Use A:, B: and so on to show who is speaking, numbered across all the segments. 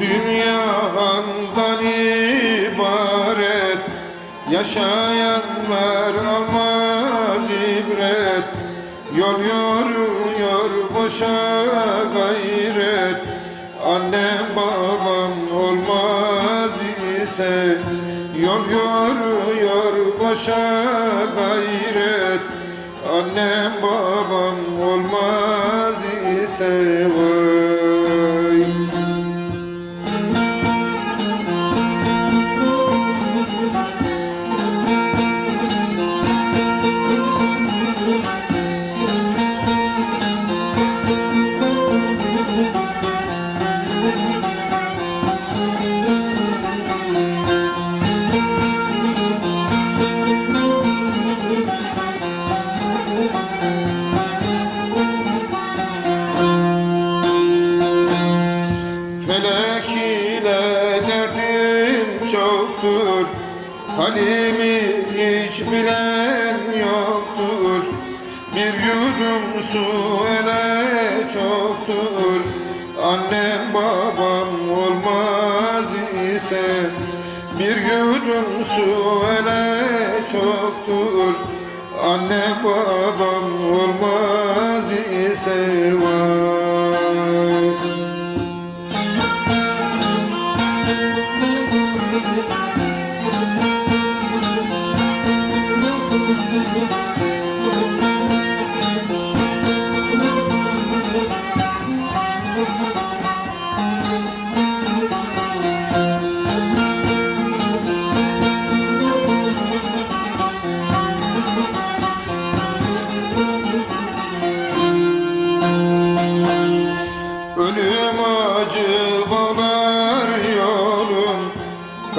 A: Dünyadan ibaret. Yaşayanlar almaz ibret. Yol yoruyor boşa gayret. Annem babam olmaz ise Yol yoruyor boşa gayret. Annem babam olmaz ise vay Felek ile derdim çoktur. Halimi hiç bilen yoktur. Bir yudum su ele çoktur. Annem babam olmaz ise Bir yudum su ele çoktur. Annem babam olmaz ise vay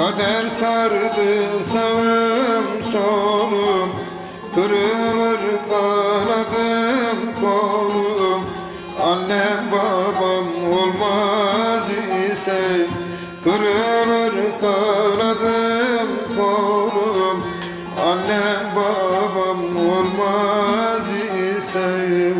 A: Kader sardı sağım solum Kırılır kanadım kolum. Annem babam olmaz ise Kırılır kanadım kolum. Annem babam olmaz ise